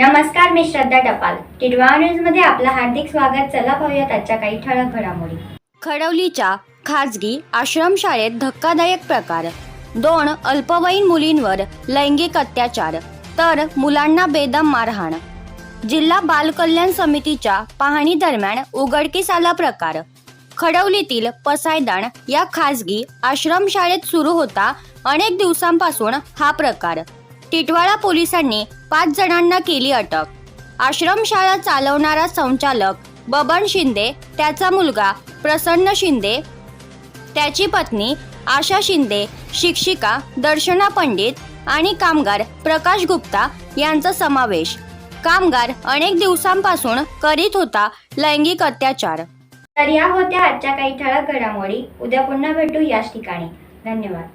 नमस्कार मी श्रद्धा टपाल. टिडवा न्यूजमध्ये आपलं हार्दिक स्वागत. चला पाहूयात आजच्या काही ठळक घडामोडी. खडवलीच्या खाजगी आश्रमशाळेत धक्कादायक प्रकार. दोन अल्पवयीन मुलींवर लैंगिक अत्याचार तर मुलांना बेदम मारहाण. जिल्हा बाल कल्याण समितीच्या पाहणी दरम्यान उघडकीस आला प्रकार. खडवलीतील पसायदान या खाजगी आश्रमशाळेत सुरू होता अनेक दिवसांपासून हा प्रकार. टिटवाळा पोलिसांनी पाच जणांना केली अटक. आश्रमशाळा चालवणारा संचालक बबन शिंदे त्याचा मुलगा प्रसन्न शिंदे त्याची पत्नी आशा शिंदे शिक्षिका दर्शना पंडित आणि कामगार प्रकाश गुप्ता यांचा समावेश. कामगार अनेक दिवसांपासून करीत होता लैंगिक अत्याचार. तर या होत्या आजच्या काही ठळक घडामोडी. उद्या पुन्हा भेटू याच ठिकाणी. धन्यवाद.